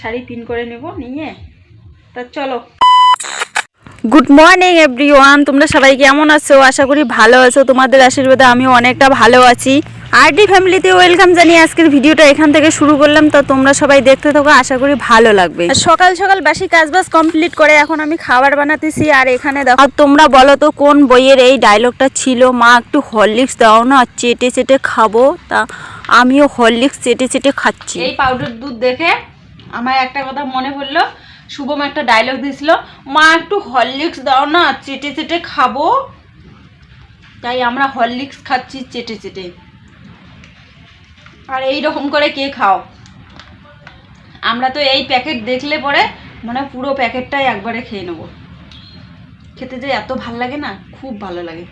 Sari pin করে নেব নিয়ে। তা চলো। গুড মর্নিং এভরিওয়ান তোমরা সবাই কেমন আছো? আশা করি ভালো আছো। তোমাদের আশীর্বাদে আমিও অনেকটা ভালো আছি। আরডি ফ্যামিলিতে ওয়েলকাম জানিয়ে আজকের ভিডিওটা এখান থেকে শুরু করলাম। তো তোমরা সবাই দেখতে থাকো আশা করি ভালো লাগবে। আর সকাল সকাল বাসি কাজবাজ কমপ্লিট করে এখন আমি খাবার বানাতেছি। আর এখানে দেখো আর তোমরা বলো তো কোন বইয়ের এই ডায়লগটা ছিল? মা একটু হরলিক্স দাও না চেটে চেটে খাব। তা আমিও হরলিক্স চেটে চেটে খাচ্ছি। এই পাউডার দুধ দেখে আমার একটা কথা মনে পড়ল, শুভম একটা ডায়লগ দিয়েছিল, মা, একটু হরলিক্স দাও না, চেটে চেটে খাব। তাই আমরা হরলিক্স খাচ্ছি চেটে চেটে। আর এই রকম করে কে খাও? আমরা তো এই প্যাকেট দেখলে পরে মানে পুরো প্যাকেটটাই একবারে খেয়ে নেব। খেতে যে এত ভালো লাগে না, খুব ভালো লাগে।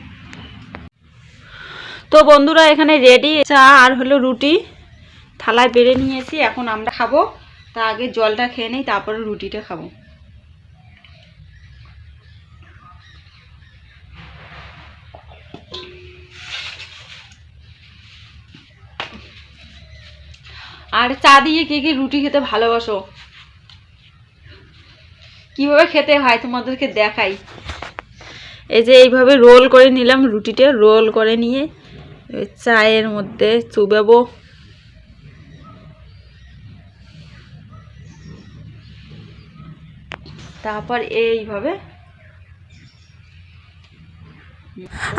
তো বন্ধুরা, এখানে রেডি চা আর হলো রুটি। থালায় বেড়ে নিয়েছি, এখন আমরা খাব। তা আগে জলটা খেয়ে নেই, তারপরে রুটিটা খাব। আর চা দিয়ে কে কে রুটি খেতে ভালোবাসো? কীভাবে খেতে হয় তোমাদেরকে দেখাই। এই যে এইভাবে রোল করে নিলাম রুটিটা, রোল করে নিয়ে চায়ের মধ্যে চুবাবো। তারপর এইভাবে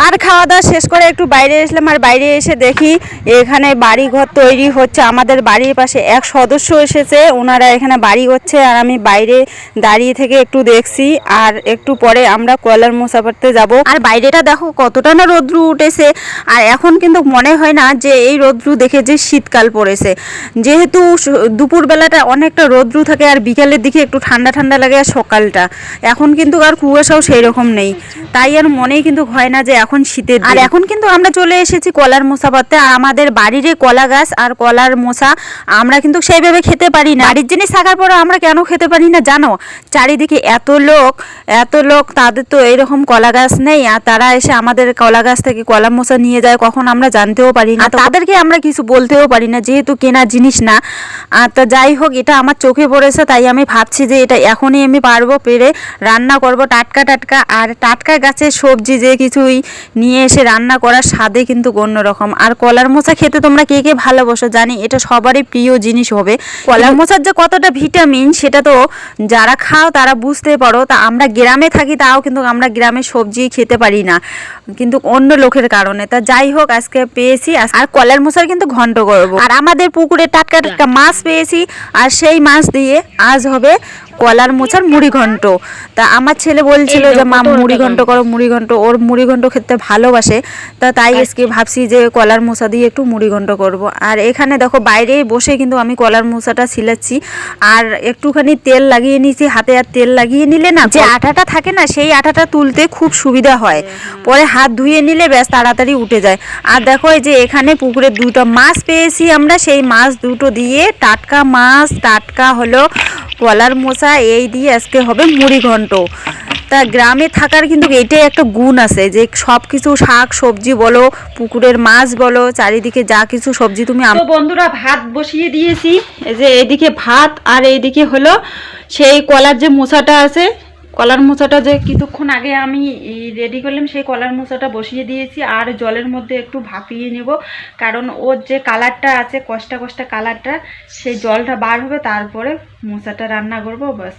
আর খাওয়া দাওয়া শেষ করে একটু বাইরে এসলাম আর বাইরে এসে দেখি এখানে বাড়ি ঘর তৈরি হচ্ছে। আমাদের বাড়ির পাশে এক সদস্য এসেছে, ওনারা এখানে বাড়ি হচ্ছে আর আমি বাইরে দাঁড়িয়ে থেকে একটু দেখছি আর একটু পরে আমরা কয়লার মোসাফারতে যাব। আর বাইরেটা দেখো কতটা না রোদ্রু উঠেছে আর এখন কিন্তু মনে হয় না যে এই রোদ্রু দেখে যে শীতকাল পড়েছে। যেহেতু দুপুরবেলাটা অনেকটা রোদ্রু থাকে আর বিকালের দিকে একটু ঠান্ডা ঠান্ডা লাগে আর সকালটা। এখন কিন্তু আর কুয়াশাও সেই রকম নেই। তাই আর মনেই কিন্তু হয় না যে এখন শীতের আর এখন কিন্তু আমরা চলে এসেছি কলার মোসা পাতে আর আমাদের বাড়ির কলা গাছ আর কলার মোসা আমরা কিন্তু সেইভাবে খেতে পারি না। বাড়ির জিনিস থাকার পরে আমরা কেন খেতে পারি না জানো? চারিদিকে এত লোক এত লোক তাদের তো এইরকম কলা গাছ নেই আর তারা এসে আমাদের কলা গাছ থেকে কলা মোসা নিয়ে যায় কখন আমরা জানতেও পারি না। তাদেরকে আমরা কিছু বলতেও পারি না যেহেতু কেনা জিনিস না। আর তো যাই হোক এটা আমার চোখে পড়েছে তাই আমি ভাবছি যে এটা এখনই আমি পারব পেরে রান্না করব টাটকা টাটকা। আর টাটকা গাছের সবজি যে কিছুই নিয়ে এসে রান্না করার স্বাদে কিন্তু অন্যরকম আর কলার মোচা খেতে তোমরা কে কে ভালোবাসো জানি এটা সবারই প্রিয় জিনিস হবে। কলার মোচার যে কতটা ভিটামিন সেটা তো যারা খাও তারা বুঝতে পারো। তা আমরা গ্রামে থাকি তাও কিন্তু আমরা গ্রামে সবজি খেতে পারি না কিন্তু অন্য লোকের কারণে। তা যাই হোক আজকে পেয়েছি। আর কলার মোচার কিন্তু ঘন্ট করব আর আমাদের পুকুরে টাটকা টাটকা মাছ পেয়েছি আর সেই মাছ দিয়ে আজ হবে কলার মোচার মুড়ি ঘন্ট। তা আমার ছেলে বলছিল যে মা মুড়ি ঘন্ট করো মুড়ি ঘন্ট। ওর মুড়ি ঘন্ট খেতে ভালোবাসে। তা তাই আজকে ভাবছি যে কলার মোচা দিয়ে একটু মুড়ি ঘন্ট করব। আর এখানে দেখো বাইরে বসে কিন্তু আমি কলার মোচাটা ছিলাচ্ছি। আর একটুখানি তেল লাগিয়ে নিয়েছি হাতে আর তেল লাগিয়ে নিলে না যে আটাটা থাকে না সেই আটাটা তুলতে খুব সুবিধা হয়। পরে হাত ধুয়ে নিলে ব্যাস তাড়াতাড়ি উঠে যায়। আর দেখো এই যে এখানে পুকুরে দুটো মাছ পেয়েছি আমরা। সেই মাছ দুটো দিয়ে টাটকা মাছ টাটকা হলো কলার মোচা এই দিয়ে আজকে হবে মুড়ি ঘন্ট। তা গ্রামে থাকার কিন্তু এটাই একটা গুণ আছে যে সব কিছু শাক, সবজি বলো, পুকুরের মাছ বলো, চারিদিকে যা কিছু সবজি তুমি বন্ধুরা ভাত বসিয়ে দিয়েছি যে এদিকে ভাত আর এইদিকে হলো সেই কলার যে মোশাটা আছে কলার মোচাটা যে কিছুক্ষণ আগে আমি রেডি করলাম, সেই কলার মোচাটা বসিয়ে দিয়েছি আর জলের মধ্যে একটু ভাপিয়ে নেব। কারণ ওর যে কালারটা আছে, কষ্টা কষ্টা কালারটা, সেই জলটা বার হবে, তারপরে মোচাটা রান্না করব বাস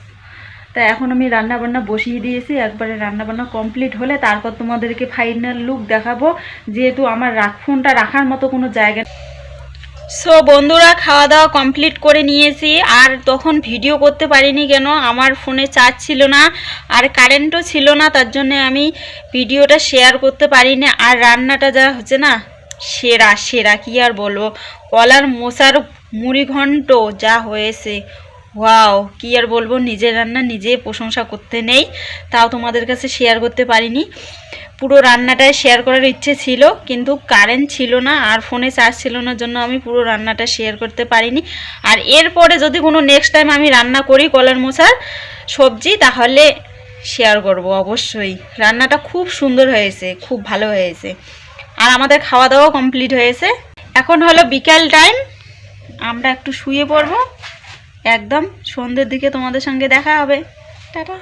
তা এখন আমি রান্না বান্না বসিয়ে দিয়েছি, একবারে রান্না বান্না কমপ্লিট হলে তারপর তোমাদেরকে ফাইনাল লুক দেখাবো। যেহেতু আমার ফোনটা রাখার মতো কোনো জায়গা সো বন্ধুরা খাওয়া দাওয়া কমপ্লিট করে নিয়েছি। আর তখন ভিডিও করতে পারিনি কেন? আমার ফোনে চার্জ ছিল না, আর কারেন্টও ছিল না, তার জন্য আমি ভিডিওটা শেয়ার করতে পারিনি। আর রান্নাটা যা হচ্ছে না, সেরা সেরা, কি আর বলব? কলার মোচার মুড়ি ঘন্ট যা হয়েছে ওয়াও কি আর বলব? নিজের রান্না নিজে প্রশংসা করতে নেই, তাও তোমাদের কাছে শেয়ার করতে পারিনি। পুরো রান্নাটায় শেয়ার করার ইচ্ছে ছিল, কিন্তু কারেন্ট ছিল না, আর ফোনে চার্জ ছিল না, জন্য আমি পুরো রান্নাটা শেয়ার করতে পারিনি। আর এরপরে যদি কোনো নেক্সট টাইম আমি রান্না করি কলার মোচার সবজি, তাহলে শেয়ার করব অবশ্যই। রান্নাটা খুব সুন্দর হয়েছে, খুব ভালো হয়েছে। আর আমাদের খাওয়া দাওয়া কমপ্লিট হয়েছে। এখন হলো বিকাল টাইম আমরা একটু শুয়ে পড়ব। একদম সন্ধ্যের দিকে তোমাদের সঙ্গে দেখা হবে। টাটা।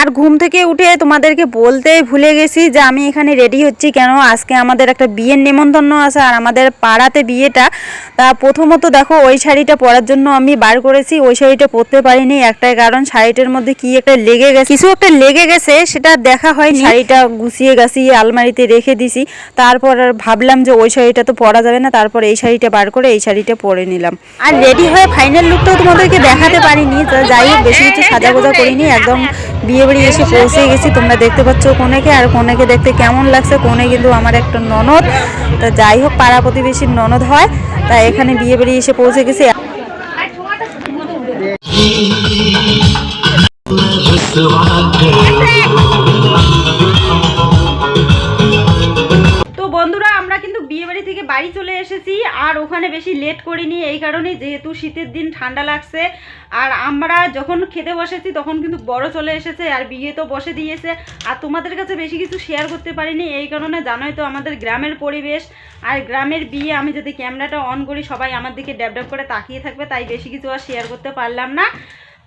আর ঘুম থেকে উঠে তোমাদেরকে বলতেই ভুলে গেছি যে আমি এখানে রেডি হচ্ছি কেন? আজকে আমাদের একটা বিয়ের নেমন্তন্ন আছে আর আমাদের পাড়াতে বিয়েটা। তা প্রথমত দেখো, ওই শাড়িটা পরার জন্য আমি বার করেছি, ওই শাড়িটা পরতে পারিনি। একটাই কারণ, শাড়িটার মধ্যে কি একটা লেগে গেছে, কিছু একটা লেগে গেছে, সেটা দেখা হয়নি। শাড়িটা গুছিয়ে গাছিয়ে আলমারিতে রেখে দিছি। তারপর ভাবলাম যে ওই শাড়িটা তো পরা যাবে না, তারপর এই শাড়িটা বার করে এই শাড়িটা পরে নিলাম। আর রেডি হয়ে ফাইনাল লুকটাও তোমাদেরকে দেখাতে পারিনি যাই হোক, বেশি কিছু সাজা গোজা করিনি, একদম বিয়ে বাড়ি এসে পৌঁছে গেছি। তোমরা দেখতে পাচ্ছ কোনেকে আর কোনেকে দেখতে কেমন লাগছে, কোনে কিন্তু আমার একটা ননদ। তা যাই হোক, পাড়া প্রতিবেশীর ননদ হয়, তা এখানে বিয়ে বাড়ি এসে পৌঁছে গেছি। তো বন্ধুরা, আমরা কিন্তু বিয়ে বাড়ি থেকে বাড়ি চলে এসেছি। ওখানে বেশি লেট করিনি, এই কারণে যেহেতু শীতের দিন ঠান্ডা লাগছে। আর আমরা যখন খেতে বসেছি, তখন কিন্তু বড় চলে এসেছে আর বিয়ে তো বসে দিয়েছে। আর তোমাদের কাছে বেশি কিছু শেয়ার করতে পারিনি, এই কারণে জানোই তো আমাদের গ্রামের পরিবেশ। আর গ্রামের বিয়ে আমি যদি ক্যামেরাটা অন করি, সবাই আমার দিকে ড্যাব করে তাকিয়ে থাকবে, তাই বেশি কিছু আর শেয়ার করতে পারলাম না।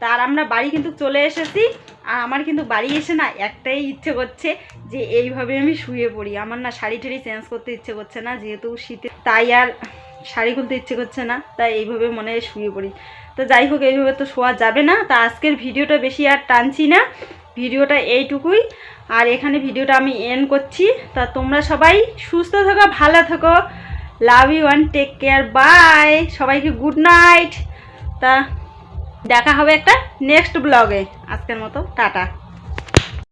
তার আমরা বাড়ি কিন্তু চলে এসেছি, আর আমার কিন্তু বাড়ি এসে না একটাই ইচ্ছে করছে যে এইভাবে আমি শুয়ে পড়ি। আমার না শাড়ি টাড়ি চেঞ্জ করতে ইচ্ছে করছে না, যেহেতু শীতে তাই আর শাড়ি খুলতে ইচ্ছে করছে না, তাই এইভাবে মনে শুয়ে পড়ি। তো যাই হোক, এইভাবে তো শোয়া যাবে না, তা আজকের ভিডিওটা বেশি আর টানছি না। ভিডিওটা এইটুকুই। আর এখানে ভিডিওটা আমি এন্ড করছি। তা তোমরা সবাই সুস্থ থাকো, ভালো থাকো। Love you and take care bye সবাইকে গুড নাইট তা দেখা হবে একটা নেক্সট ব্লগে আজকের মতো, টাটা।